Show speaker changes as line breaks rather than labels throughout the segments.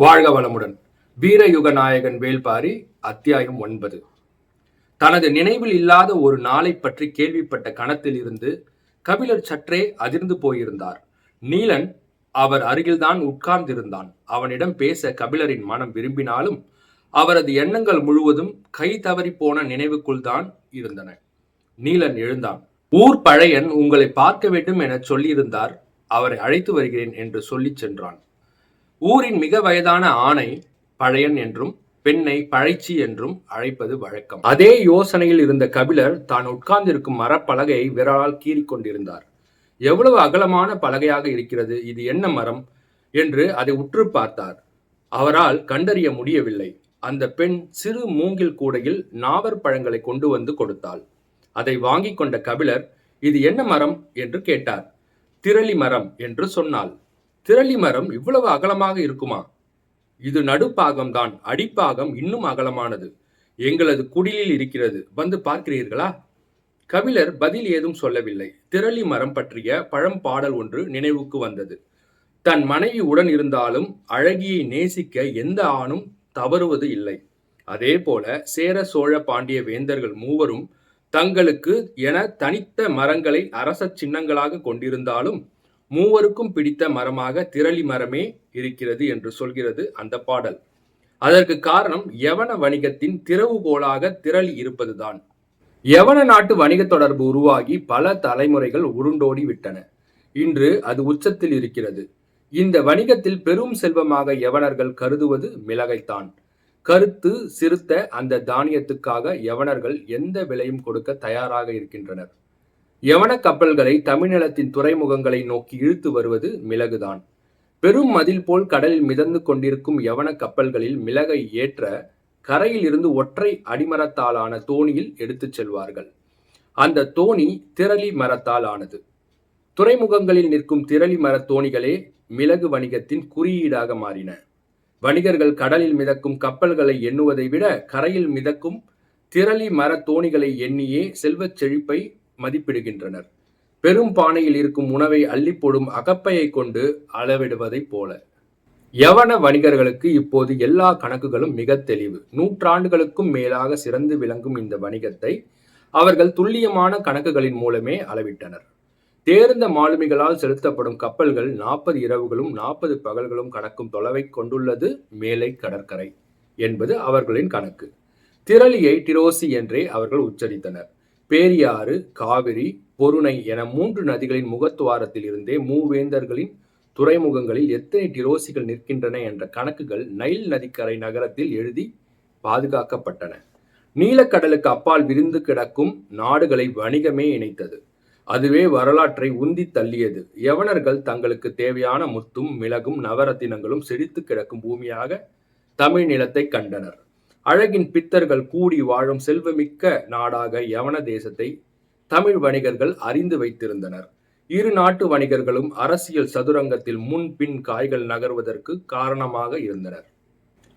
வாழ்க வளமுடன். வீரயுக நாயகன் வேல்பாரி அத்தியாயம் ஒன்பது. தனது நினைவில் இல்லாத ஒரு நாளை பற்றி கேள்விப்பட்ட கணத்தில் இருந்து கபிலர் சற்றே அதிர்ந்து போயிருந்தார். நீலன் அவர் அருகில்தான் உட்கார்ந்திருந்தான். அவனிடம் பேச கபிலரின் மனம் விரும்பினாலும் அவரது எண்ணங்கள் முழுவதும் கை தவறி போன நினைவுக்குள் தான் இருந்தன. நீலன் எழுந்தான். ஊர் பழையன் உங்களை பார்க்க வேண்டும் என சொல்லியிருந்தார். அவரை அழைத்து வருகிறேன் என்று சொல்லிச் சென்றான். ஊரின் மிக வயதான ஆணை பழையன் என்றும் பெண்ணை பழைச்சி என்றும் அழைப்பது வழக்கம். அதே யோசனையில் இருந்த கபிலர் தான் உட்கார்ந்திருக்கும் மரப்பலகையை விரலால் கீறி கொண்டிருந்தார். எவ்வளவு அகலமான பலகையாக இருக்கிறது இது என்ன மரம்? என்று அதை உற்று பார்த்தார். அவரால் கண்டறிய முடியவில்லை. அந்த பெண் சிறு மூங்கில் கூடையில் நாவற் பழங்களை கொண்டு வந்து கொடுத்தாள். அதை வாங்கிக் கொண்ட கபிலர் இது என்ன மரம்? என்று கேட்டார். திரளி மரம் என்று சொன்னாள். திரளி மரம் இவ்வளவு அகலமாக இருக்குமா? இது நடுப்பாகம்தான் அடிப்பாகம் இன்னும் அகலமானது. எங்களது குடிலில் இருக்கிறது. வந்து பார்க்கிறீர்களா? கபிலர் பதில் ஏதும் சொல்லவில்லை. திரளி மரம் பற்றிய பழம்பாடல் ஒன்று நினைவுக்கு வந்தது. தன் மனைவி உடன் இருந்தாலும் அழகியை நேசிக்க எந்த ஆணும் தவறுவது இல்லை. அதே போல சேர சோழ பாண்டிய வேந்தர்கள் மூவரும் தங்களுக்கு என தனித்த மரங்களை அரச சின்னங்களாக கொண்டிருந்தாலும் மூவருக்கும் பிடித்த மரமாக திரளி மரமே இருக்கிறது என்று சொல்கிறது அந்த பாடல். அதற்கு காரணம் யவன வணிகத்தின் திறவுகோலாக திரளி இருப்பதுதான். யவன நாட்டு வணிக தொடர்பு உருவாகி பல தலைமுறைகள் உருண்டோடி விட்டன. இன்று அது உச்சத்தில் இருக்கிறது. இந்த வணிகத்தில் பெரும் செல்வமாக யவனர்கள் கருதுவது மிளகைத்தான். கருத்து சிறுத்த அந்த தானியத்துக்காக யவனர்கள் எந்த விலையும் கொடுக்க தயாராக இருக்கின்றனர். யவன கப்பல்களை தமிழ்நிலத்தின் துறைமுகங்களை நோக்கி இழுத்து வருவது மிளகுதான். பெரும் மதில் போல் கடலில் மிதந்து கொண்டிருக்கும் யவன கப்பல்களில் மிளகை ஏற்ற கரையில் இருந்து ஒற்றை அடிமரத்தாலான தோணியில் எடுத்துச் செல்வார்கள். அந்த தோணி திரளி மரத்தால் ஆனது. துறைமுகங்களில் நிற்கும் திரளி மரத் தோணிகளே மிளகு வணிகத்தின் குறியீடாக மாறின. வணிகர்கள் கடலில் மிதக்கும் கப்பல்களை எண்ணுவதை விட கரையில் மிதக்கும் திரளி மரத் தோணிகளை எண்ணியே செல்வச் செழிப்பை மதிப்பிடுகின்றனர். பெரும் பானையில் இருக்கும் உணவை அள்ளிப்போடும் அகப்பையை கொண்டு அளவிடுவதைப் போல. யவன வணிகர்களுக்கு இப்போது எல்லா கணக்குகளும் மிக தெளிவு. நூற்றாண்டுகளுக்கும் மேலாக சிறந்து விளங்கும் இந்த வணிகத்தை அவர்கள் துல்லியமான கணக்குகளின் மூலமே அளவிட்டனர். தேர்ந்த மாலுமிகளால் செலுத்தப்படும் கப்பல்கள் நாற்பது இரவுகளும் நாற்பது பகல்களும் கணக்கும் தொலைவை கொண்டுள்ளது மேலை கடற்கரை என்பது அவர்களின் கணக்கு. திரளியை டிரோசி என்றே அவர்கள் உச்சரித்தனர். பேரியாறு காவிரி பொருணை என மூன்று நதிகளின் முகத்துவாரத்தில் இருந்தே மூவேந்தர்களின் துறைமுகங்களில் எத்தனை டிரோசிகள் நிற்கின்றன என்ற கணக்குகள் நைல் நதிக்கரை நகரத்தில் எழுதி பாதுகாக்கப்பட்டன. நீலக்கடலுக்கு அப்பால் விரிந்து கிடக்கும் நாடுகளை வணிகமே இணைத்தது. அதுவே வரலாற்றை உந்தி தள்ளியது. யவனர்கள் தங்களுக்கு தேவையான முத்தும் மிளகும் நவரத்தினங்களும் செழித்து கிடக்கும் பூமியாக தமிழ் நிலத்தை கண்டனர். அழகின் பித்தர்கள் கூடி வாழும் செல்வமிக்க நாடாக யவன தேசத்தை தமிழ் வணிகர்கள் அறிந்து வைத்திருந்தனர். இரு நாட்டு வணிகர்களும் அரசியல் சதுரங்கத்தில் முன் பின் காய்கள் நகர்வதற்கு காரணமாக இருந்தனர்.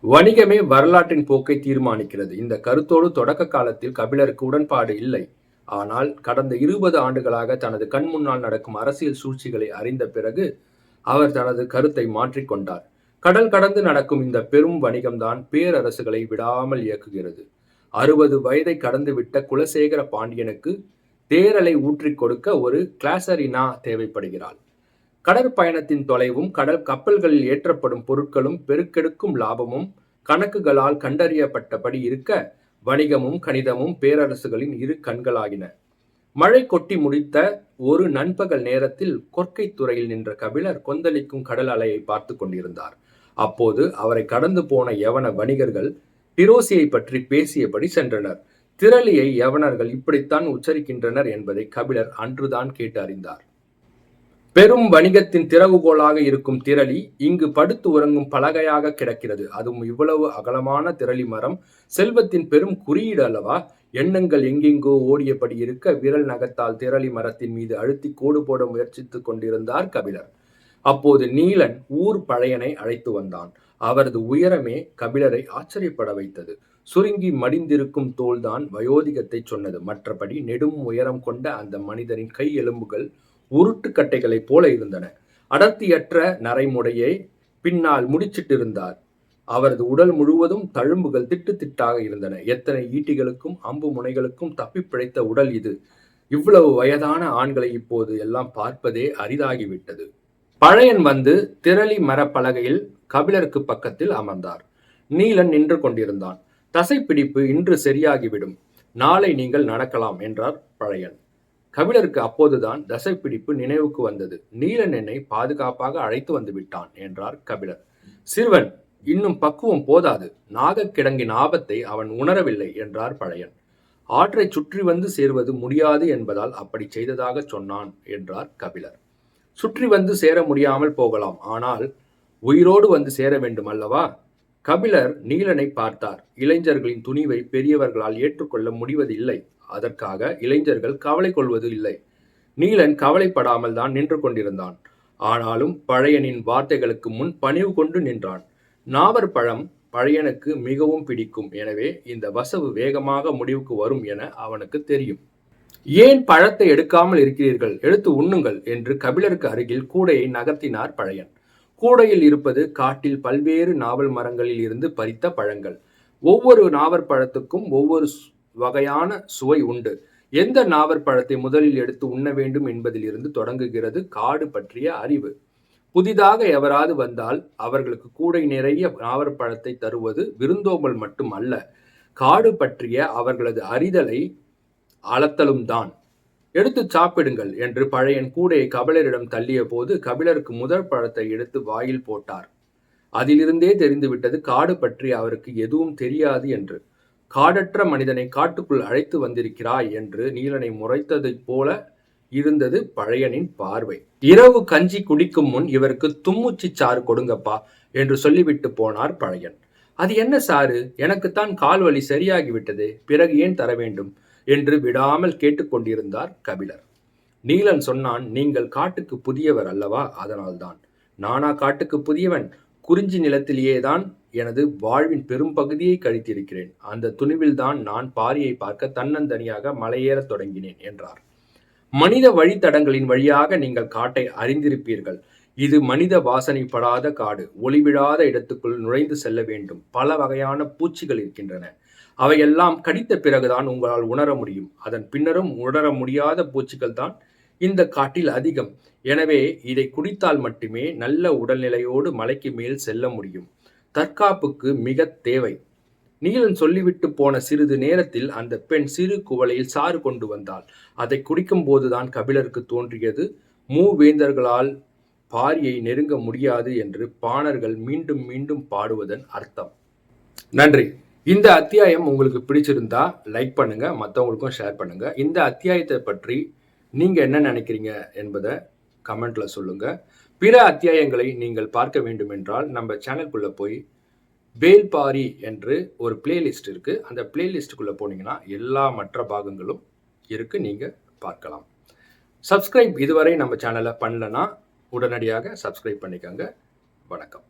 வணிகமே வரலாற்றின் போக்கை தீர்மானிக்கிறது. இந்த கருத்தோடு தொடக்க காலத்தில் கபிலருக்கு உடன்பாடு இல்லை. ஆனால் கடந்த இருபது ஆண்டுகளாக தனது கண் முன்னால் நடக்கும் அரசியல் சூழ்ச்சிகளை அறிந்த பிறகு அவர் தனது கருத்தை மாற்றிக்கொண்டார். கடல் கடந்து நடக்கும் இந்த பெரும் வணிகம்தான் பேரரசுகளை விடாமல் இயக்குகிறது. அறுபது வயதை கடந்துவிட்ட குலசேகர பாண்டியனுக்கு தேரலை ஊற்றிக் கொடுக்க ஒரு கிளாசரினா தேவைப்படுகிறாள். கடற்பயணத்தின் தொலைவும் கடல் கப்பல்களில் ஏற்றப்படும் பொருட்களும் பெருக்கெடுக்கும் லாபமும் கணக்குகளால் கண்டறியப்பட்டபடி இருக்க வணிகமும் கணிதமும் பேரரசுகளின் இரு கண்களாகின. மழை கொட்டி முடித்த ஒரு நண்பகல் நேரத்தில் கொற்கை துறையில் நின்ற கபிலர் கொந்தளிக்கும் கடல் அலையை பார்த்து கொண்டிருந்தார். அப்போது அவரை கடந்து போன யவன வணிகர்கள் டிரோசியை பற்றி பேசியபடி சென்றனர். திரளியை யவனர்கள் இப்படித்தான் உச்சரிக்கின்றனர் என்பதை கபிலர் அன்றுதான் கேட்டு அறிந்தார். பெரும் வணிகத்தின் திறவுகோலாக இருக்கும் திரளி இங்கு படுத்து உறங்கும் பலகையாக கிடக்கிறது. அதுவும் இவ்வளவு அகலமான திரளி மரம் செல்வத்தின் பெரும் குறியீடு அல்லவா? எண்ணங்கள் எங்கெங்கோ ஓடியபடி இருக்க விரல் நகத்தால் திரளி மரத்தின் மீது அழுத்தி கோடு போட முயற்சித்துக் கொண்டிருந்தார் கபிலர். அப்போது நீலன் ஊர் பழையனை அழைத்து வந்தான். அவரது உயரமே கபிலரை ஆச்சரியப்பட வைத்தது. சுருங்கி மடிந்திருக்கும் தோல்தான் வயோதிகத்தை சொன்னது. மற்றபடி நெடும் உயரம் கொண்ட அந்த மனிதரின் கை எலும்புகள் உருட்டுக்கட்டைகளைப் போல இருந்தன. அடர்த்தியற்ற நரைமுடையை பின்னால் முடிச்சிட்டிருந்தார். அவரது உடல் முழுவதும் தழும்புகள் திட்டு திட்டாக இருந்தன. எத்தனை ஈட்டிகளுக்கும் அம்பு முனைகளுக்கும் தப்பி பிழைத்த உடல் இது. இவ்வளவு வயதான ஆண்களை இப்போது எல்லாம் பார்ப்பதே அரிதாகிவிட்டது. பழையன் வந்து திரளி மரப்பலகையில் கபிலருக்கு பக்கத்தில் அமர்ந்தார். நீலன் நின்று கொண்டிருந்தான். தசைப்பிடிப்பு இன்று சரியாகிவிடும். நாளை நீங்கள் நடக்கலாம் என்றார் பழையன். கபிலருக்கு அப்போதுதான் தசைப்பிடிப்பு நினைவுக்கு வந்தது. நீலன் என்னை பாதுகாப்பாக அழைத்து வந்து விட்டான் என்றார் கபிலர். சிறுவன் இன்னும் பக்குவம் போதாது. நாகக்கிடங்கின் ஆபத்தை அவன் உணரவில்லை என்றார் பழையன். ஆற்றை சுற்றி வந்து சேர்வது முடியாது என்பதால் அப்படி செய்ததாக சொன்னான் என்றார் கபிலர். சுற்றி வந்து சேர முடியாமல் போகலாம். ஆனால் உயிரோடு வந்து சேர வேண்டும் அல்லவா? கபிலர் நீலனை பார்த்தார். இளைஞர்களின் துணிவை பெரியவர்களால் ஏற்றுக்கொள்ள முடிவதில்லை. அதற்காக இளைஞர்கள் கவலை கொள்வது இல்லை. நீலன் கவலைப்படாமல் தான் நின்று கொண்டிருந்தான். ஆனாலும் பழையனின் வார்த்தைகளுக்கு முன் பணிவு கொண்டு நின்றான். நாவர் பழம் பழையனுக்கு மிகவும் பிடிக்கும். எனவே இந்த வசவு வேகமாக முடிவுக்கு வரும் என அவனுக்கு தெரியும். ஏன் பழத்தை எடுக்காமல் இருக்கிறீர்கள்? எடுத்து உண்ணுங்கள் என்று கபிலருக்கு அருகில் கூடையை நகர்த்தினார் பழையன். கூடையில் இருப்பது காட்டில் பல்வேறு நாவல் மரங்களில் இருந்து பறித்த பழங்கள். ஒவ்வொரு நாவற்பழத்துக்கும் ஒவ்வொரு வகையான சுவை உண்டு. எந்த நாவற்பழத்தை முதலில் எடுத்து உண்ண வேண்டும் என்பதிலிருந்து தொடங்குகிறது காடு பற்றிய அறிவு. புதிதாக எவராது வந்தால் அவர்களுக்கு கூடை நிறைய நாவற்பழத்தை தருவது விருந்தோம்பல் மட்டும் அல்ல. காடு பற்றிய அவர்களது அறிதலை அளத்தலும் தான். எடுத்து சாப்பிடுங்கள் என்று பழையன் கூடையை கபிலரிடம் தள்ளிய போது கபிலருக்கு முதல் பழத்தை எடுத்து வாயில் போட்டார். அதிலிருந்தே தெரிந்துவிட்டது காடு பற்றி அவருக்கு எதுவும் தெரியாது என்று. காடற்ற மனிதனை காட்டுக்குள் அழைத்து வந்திருக்கிறாய் என்று நீலனை முறைத்ததைப் போல இருந்தது பழையனின் பார்வை. இரவு கஞ்சி குடிக்கும் முன் இவருக்கு தும்முச்சி சாறு கொடுங்கப்பா என்று சொல்லிவிட்டு போனார் பழையன். அது என்ன சாறு? எனக்குத்தான் கால் வலி சரியாகிவிட்டது. பிறகு ஏன் தர வேண்டும்? என்று விடாமல் கேட்டுக்கொண்டிருந்தார் கபிலர். நீலன் சொன்னான் நீங்கள் காட்டுக்கு புதியவர் அல்லவா? அதனால்தான். நானா காட்டுக்கு புதியவன்? குறிஞ்சி நிலத்திலேயேதான் எனது வாழ்வின் பெரும் பகுதியை கழித்திருக்கிறேன். அந்த துணிவில்தான் நான் பாரியை பார்க்க தன்னந்தனியாக மலையேறத் தொடங்கினேன் என்றார். மனித வழித்தடங்களின் வழியாக நீங்கள் காட்டை அறிந்திருப்பீர்கள். இது மனித வாசனைப்படாத காடு. ஒளிவிழாத இடத்துக்குள் நுழைந்து செல்ல வேண்டும். பல வகையான பூச்சிகள் இருக்கின்றன. அவையெல்லாம் கடித்த பிறகுதான் உங்களால் உணர முடியும். அதன் பின்னரும் உணர முடியாத பூச்சிகள் தான் இந்த காட்டில் அதிகம். எனவே இதை குடித்தால் மட்டுமே நல்ல உடல்நிலையோடு மலைக்கு மேல் செல்ல முடியும். தற்காப்புக்கு மிக தேவை. நீலன் சொல்லிவிட்டு போன சிறிது நேரத்தில் அந்த பெண் சிறு குவளையில் சாறு கொண்டு வந்தாள். அதை குடிக்கும் போதுதான் கபிலருக்கு தோன்றியது. மூவேந்தர்களால் பாரியை நெருங்க முடியாது என்று பாணர்கள் மீண்டும் மீண்டும் பாடுவதன் அர்த்தம். நன்றி. இந்த அத்தியாயம் உங்களுக்கு பிடிச்சிருந்தா லைக் பண்ணுங்க மற்றவங்களுக்கும் ஷேர் பண்ணுங்க. இந்த அத்தியாயத்தை பற்றி நீங்க என்ன நினைக்கிறீங்க என்பதை கமெண்ட்ல சொல்லுங்க. பிற அத்தியாயங்களை நீங்கள் பார்க்க வேண்டும் என்றால் நம்ம சேனலுக்குள்ள போய் வேல்பாரி என்று ஒரு பிளேலிஸ்ட் இருக்கு. அந்த பிளேலிஸ்டுக்குள்ள போனீங்கன்னா எல்லா மற்ற பாகங்களும் இருக்கு நீங்க பார்க்கலாம். சப்ஸ்கிரைப் இதுவரை நம்ம சேனலை பண்ணலன்னா உடனடியாக சப்ஸ்கிரைப் பண்ணிக்கோங்க. வணக்கம்.